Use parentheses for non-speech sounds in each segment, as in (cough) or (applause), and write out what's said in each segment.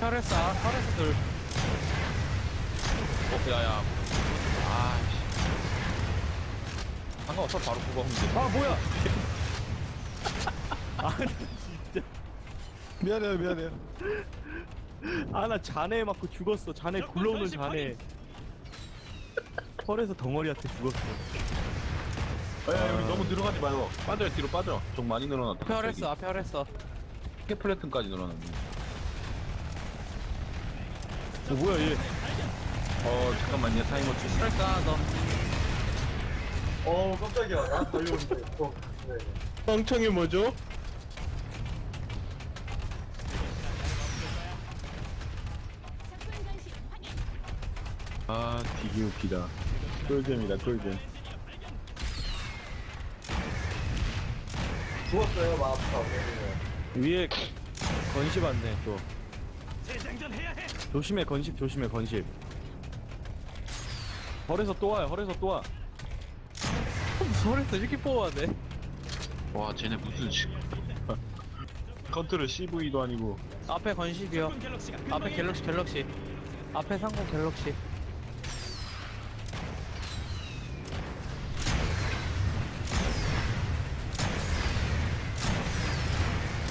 혈했어 혈했어 둘 어, 야, 야. 아이씨. 상관없어, 바로 그거 하면 돼. 아 뭐야 (laughs) 미안해요 미안해요 아나 잔해 맞고 죽었어 잔해 굴러오는 잔해 펄에서 덩어리한테 죽었어 야, 여기 너무 늘어가지 마요. 빠져요, 뒤로 빠져. 좀 많이 늘어났다. 혈했어 앞에 혈했어 스케플레튼까지 늘어났네. 어 뭐야 얘 어, 잠깐만요, 타이머 좀. 혈했어 하나 더어 깜짝이야 나 달려오는데 어, 네. 멍청이 뭐죠? 아, 되게 웃기다. 꿀잼이다, 꿀잼. 죽었어요 마법사 위에 건십 왔네 또 조심해 건십 조심해 건십. 헐에서 또 와요 헐에서 또와. 헐에서 이렇게 뽑아네. 와, 쟤네 무슨 씨. 컨트롤 CV도 아니고. 앞에 건십이요. 앞에 갤럭시 갤럭시. 앞에 상공 갤럭시.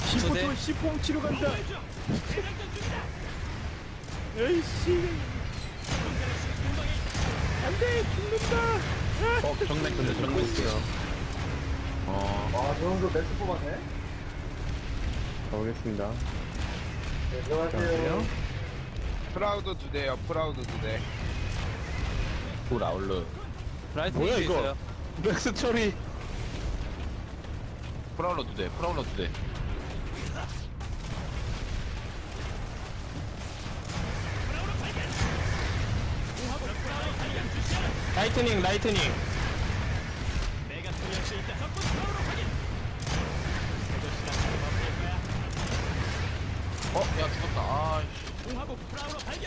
시포톤 시퐁 치러 간다 에이씨 안 돼 죽는다 어, 정맥 근데 정맥 있어요. 어, 아 저 정도 매트 뽑았네 가보겠습니다 네 들어가세요 프라우드 두 대요. 프라우드 두 대. 꿀 아울러. 라이트 뭐야, 이거 이거? 있어요 맥스 처리 프라울러 두 대, 프라울러 두 대. 라이트닝 라이트닝 어, 야, 죽었다. 아이씨.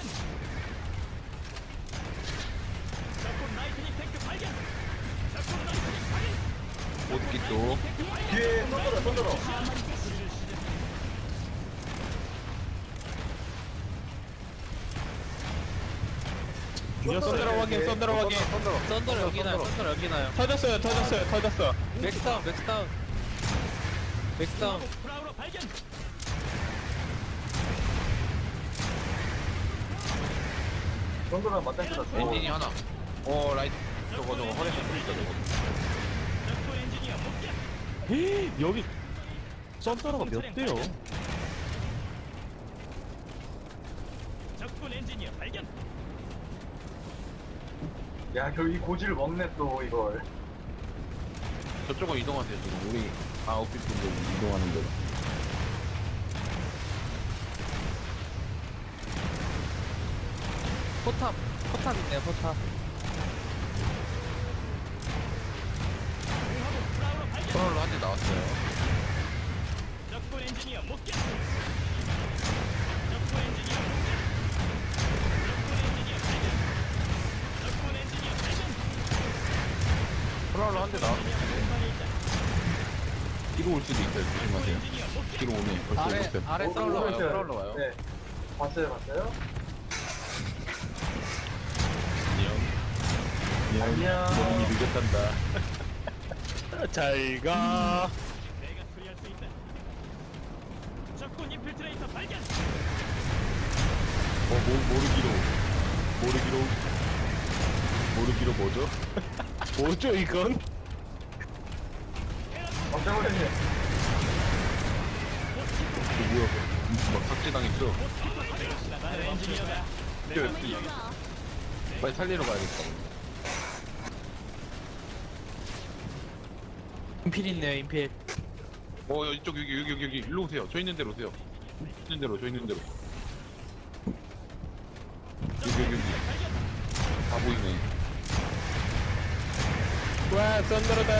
어떻게 또? 뒤에 손들어 손들어 썬더러 확인 썬더러 확인. 썬더러 여기 나요? 썬더러 여기 나요? 터졌어요 터졌어요 터졌어. 맥스다운 맥스다운. 맥스다운. 손들어 맞다 했어. 엔진이 하나. 어, 라이트. 저거, 저거, 허리에서 있다, 저거. 여기 썬더러가 몇 대요? 야 결국 이 고지를 먹네 또 이걸 저쪽으로 이동하세요, 지금. 우리 아웃핏 분들 이동하는 대로. 포탑 포탑 있네요 포탑 프라울러 한대 나왔어요. 프라울러 한대 나왔어요. 뒤로 올 수도 있어요, 조심하세요. 뒤로 오네. 벌써 아래 옆에. 아래 어, 썰러 어, 와요 있어요. 프라울러 와요. 네 봤어요 봤어요 안녕. 너무 늦었단다. 잘가 어, 모, 모르기로. 모르기로. 모르기로 뭐죠? 뭐죠 이건? 깜짝 놀랐네 그 뭐야? 막 삭제당했어. 뛰어, 뛰어. 빨리 살리러 가야겠다. 인필 있네요 인필 어, 여- 이쪽, 여기, 여기, 여기, 여기. 일로 오세요. 저 있는 데로 오세요. 있는 대로, 저 있는 대로. 여기, 여기, 여기. 다 보이네. 와 썬더러다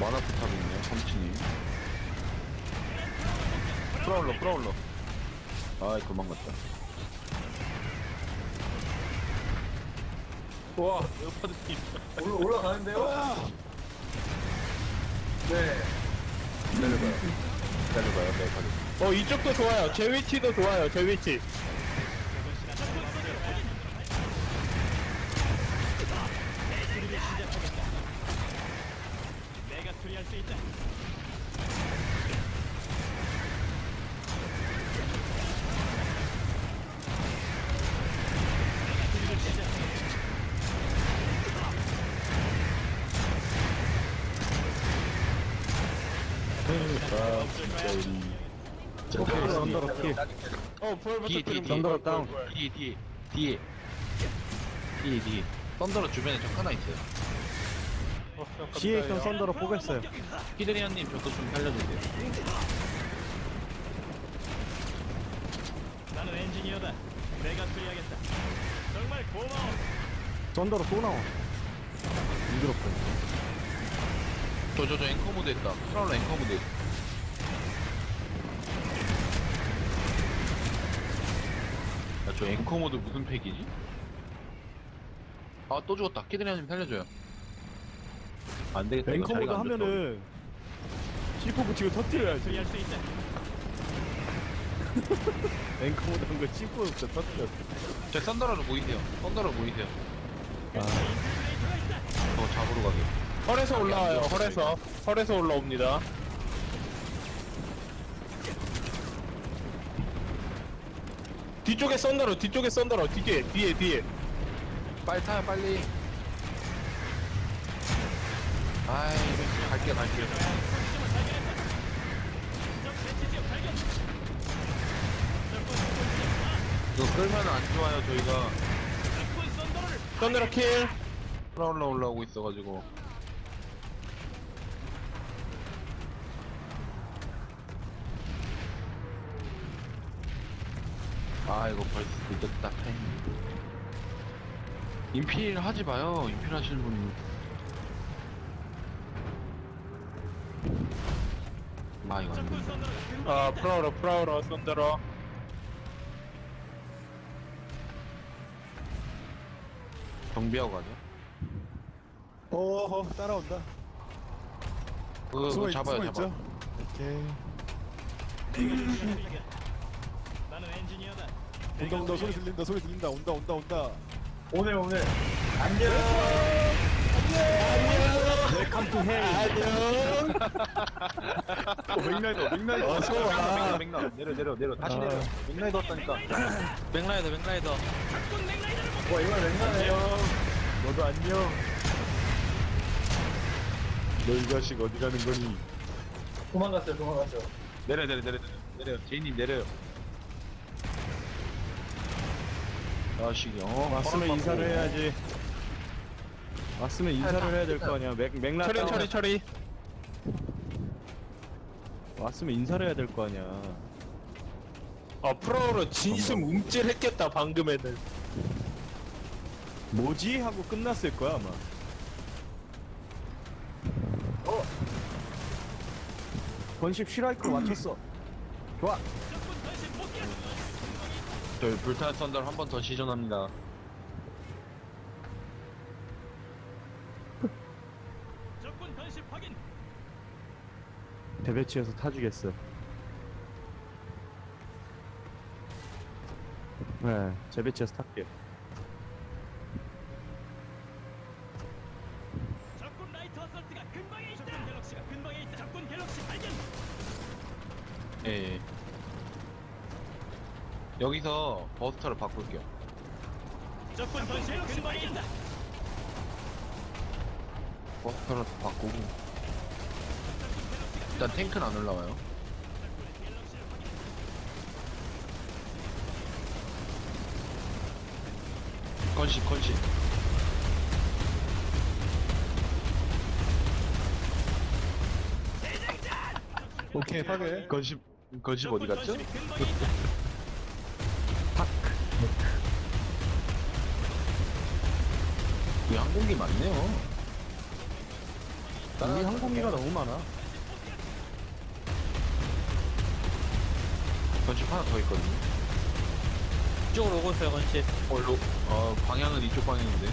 만화 포탑이 있네요, 삼촌이. 프라울러, 프라울러. 아이, 도망갔다. 와, 에어파드 팀. 올라, 올라가는데요? 네 내려가요. 기다려봐요. 네, 가죠. 어 이쪽도 좋아요 제 위치도 좋아요 제 위치 내가 수리할 수 있다. 오케이 썬더로 킬어 부활 뒤에, 뒤에, 뒤에. 썬더로 다운 뒤에, 뒤에, 뒤에. 뒤에, 뒤에. 썬더러 주변에 적 하나 있어요. C에 있던 썬더로 뽀겠어요 히드리안님 저도 좀 살려주세요. 나는 엔지니어다. 내가 수리하겠다. 정말 고마워. 썬더로 또 나와 징그럽고 저, 저, 저 앵커 모드 했다. 프라울러 앵커 모드. 저 앵커 모드 무슨 팩이지? 아, 또 죽었다. 키드리안님 살려줘요. 안 되겠다. 이거 (laughs) 앵커 모드 자리가 안 좋다. 하면은 C4 붙이고 터뜨려야지 수리할 수 있다. 앵커 모드 한거 C4 붙여 터뜨려 저 썬더러로 보이세요. 썬더러 보이세요. 아 저거 잡으러 가게. 헐에서 올라와요 헐에서 헐에서 올라옵니다 뒤쪽에 썬더로 뒤쪽에 썬더로 뒤에 뒤에 뒤에 빨리 타요, 빨리. 아이, 갈게요, 갈게요. 이거 끌면 안 좋아요, 저희가. 썬더로 킬 프라울러 올라오고 있어가지고. 아, 이거 벌써 늦었다, 타이밍. 인필 하지 마요, 인필 하시는 분. 아, 이거 안 된다. 아 프라우러 프라우러 썬더로 정비하고 가죠. 어허 따라온다 그거, 그거 잡아요, 잡아. 오케이 (laughs) 나는 엔지니어다. 온다 온다 소리 들린다 소리 들린다 온다 온다 온다 오늘 오늘 안녕 웰컴 투헬 안녕 맥라이더, 맥라이더. 어서 와. 맥라이더. 내려, 내려, 내려. 다시 아. 내려. 맥라이더 왔다니까. 맥라이더 맥라이더 와 이거 랭가네요 너도 안녕 너이 자식 어디 가는 거니 도망갔어요 도망갔어요 내려, 내려, 내려, 내려. 내려. 제이님 내려요. 자식이, 어. 왔으면 인사를 해야지. 왔으면 인사를 해야 될 거 아니야. 맥, 맥락 처리 처리 처리. 왔으면 인사를 해야 될 거 아니야. 아 프라우러 진심 움찔했겠다 방금에는. 뭐지? 하고 끝났을 거야 아마. 어? 건식 슈라이크로 맞췄어. 좋아 저희 불타는 썬더를 한번 더 시전합니다. 적군 변신 확인. 대배치에서 타주겠어 네 재배치에서 탈게 적군 라이트 어설트가 근방에 있다. 적군 갤럭시가 근방에 있다. 적군 갤럭시 발견. 예, 예. 여기서 버스터를 바꿀게요. 적군 근방에 있다. 버스터를 바꾸고. 일단 탱크는 안 올라와요. 건식, 건식. 오케이 파괴 건식, 건식 어디 갔죠? 다. 이 항공기 많네요. 우리 항공기가 너무 많아 건식 하나 더 있거든요. 이쪽으로 오고 있어요 건식 어, 로, 어, 방향은 이쪽 방향인데.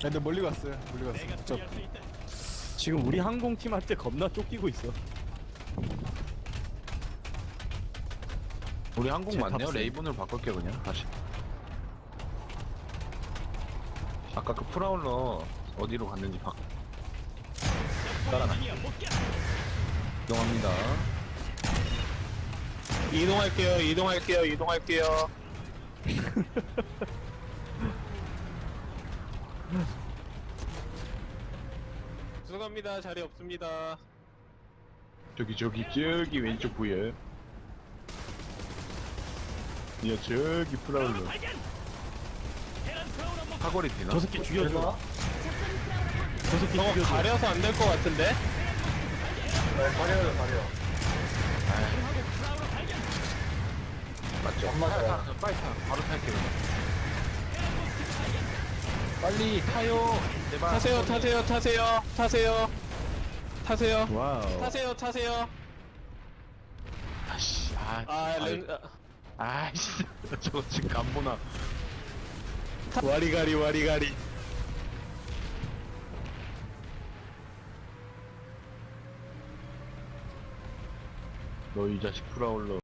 근데 멀리 갔어요. 멀리 갔어. 있다. 지금 우리 항공팀한테 겁나 쫓기고 있어 우리 제 맞네요. 탑승. 레이븐으로 바꿀게 그냥 다시. 아까 그 프라울러 어디로 갔는지 바 따라가. 이동합니다. 이동할게요 이동할게요 이동할게요 (laughs) 죄송합니다 자리 없습니다 저기 저기 저기 왼쪽 부에. 야 저기 목. 사거리 되나? 저 새끼 죽여줘 그래서 저 새끼 저거 가려서 안 될 것 같은데? 네, 가려요 가려. 맞죠? 안 맞아요. 타, 타, 빨리 타. 바로 탈게 그냥. 빨리 타요. 제발. 타세요 타세요 타세요 타세요 타세요 와우. 타세요 타세요 아씨. 아, 아 아, 렌... 아이씨. (laughs) 저거 지금 안 보나. 와리가리 와리가리 너 이 자식 프라울러.